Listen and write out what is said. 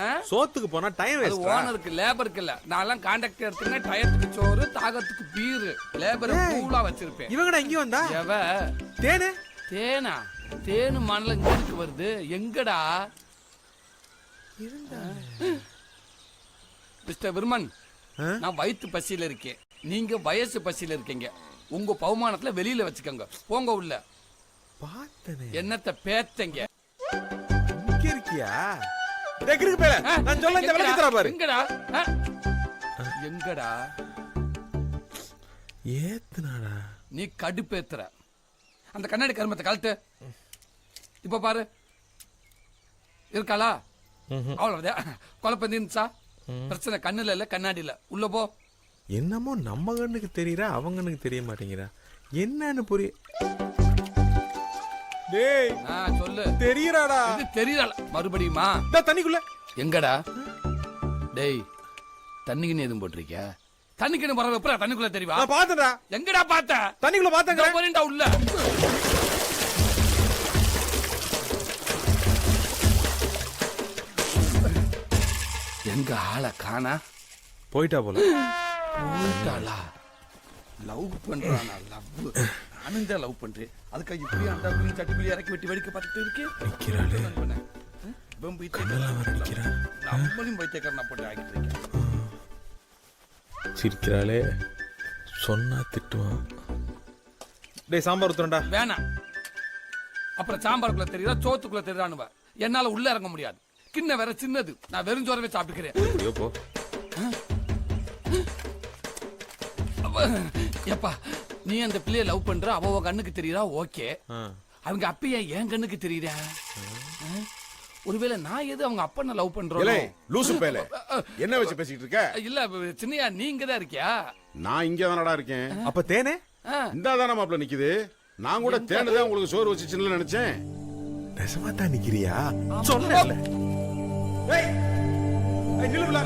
சோத்துக்கு போனா டைம் அது வேஸ்ட் ஓனருக்கு லேபருக்கு இல்ல. நான்லாம் கான்ட்ராக்ட் எடுத்துங்க டயத்துக்கு சோறு தாகத்துக்கு பீரு. லேபர் கூலா வச்சிருப்பேன். இவங்கடா இங்க வந்தா? எவ? தேனு? தேனா? தேனு மணல இருக்கு வருது. எங்கடா? மிஸ்டர் விர்மன்? நான் வயிற்று பசியில இருக்கேன். நீங்க வயசு பசியில இருக்கீங்க. உங்க பவுமானத்துல வெளியில வச்சுக்கோங்க. போங்க உள்ள. பார்த்தனே. என்னத்த பேத்தங்க. இருக்கியா? டேய் கிறுக்கு பேல? நான் சொல்ல இந்த? விளக்கு தர பாரு. எங்கடா? எங்கடா? ஏத்துனாடா. நீ கடுப்பேத்துற. அந்த கண்ணாடி கருமத்தை கழட்டு. இப்ப பாரு. இருக்காளா? அவ்வளவுதான். குழப்பம் இருந்துச்சா பிரச்சனை கண்ணுல இல்ல கண்ணாடியில. உள்ள போ. என்னமோ நம்ம கண்ணுக்கு தெரியறா அவங்க கண்ணுக்கு தெரிய மாட்டேங்கிறா. என்னன்னு புரிய டேய். ஆ சொல்லு. தெரியறாடா. இது தெரியல மறுபடியுமா? இந்த தண்ணிக்குள்ள. எங்கடா? டேய் தண்ணிக்குன்னு எதுவும் போட்டிருக்கியா? தண்ணிக்குன்னு வர வைப்பா தண்ணிக்குள்ள தெரியவா நான் பார்த்தேன்டா. எங்கடா பார்த்த? தண்ணிக்குள்ள பார்த்தேங்க போறேன்டா உள்ள. எங்க ஆளை காணா? போயிட்டா போல. போயிட்டாளா? லவ் பண்றானா? லவ் நானும் தான் லவ் பண்றேன். அதுக்காக இப்படி அந்த அப்படி சட்டுக்குள்ளி இறக்கி வெட்டி வெடிக்க பார்த்துட்டு இருக்கேன். நிக்கிறாளே. இவன் நிக்கிறா நம்மளையும் பைத்தியக்காரனா போட்டு ஆகிட்டு இருக்கேன். சிரிக்கிறாளே. சொன்னா திட்டுவான். டேய் சாம்பார் ஊத்துறேன்டா. வேணாம். அப்புறம் சாம்பாருக்குள்ள தெரியுதா? சோத்துக்குள்ள தெரியுதான்னு என்னால உள்ள இறங்க முடியாது. கிண்ண வேற சின்னது. நான் வெறும் சோறவே சாப்பிட்டுக்கிறேன். எப்பா நீ அந்த பிள்ளைய லவ் பண்ற அவ உன் கண்ணுக்கு தெரியுதா ஓகே. அவங்க அப்பைய என் கண்ணுக்கு தெரியுதா ஆ? ஒருவேளை நான் எது அவங்க அப்பனை லவ் பண்றோம் லூசு பேல. என்ன வச்சு பேசிட்டு இருக்க? இல்ல சின்னையா நீங்க தான் இருக்கியா? நான் இங்க தானடா இருக்கேன். அப்ப தேனே? ஆ, இந்த தானே மாப்பிள்ள நிக்குது. நான் கூட தேனதான் உங்களுக்கு சோறு வச்சுச்சுன்னு நினைச்சேன். நெசமா தான் நிக்கிறியா? சொன்னேன்ல. ஏய் ஏய், நில்லுப்ல.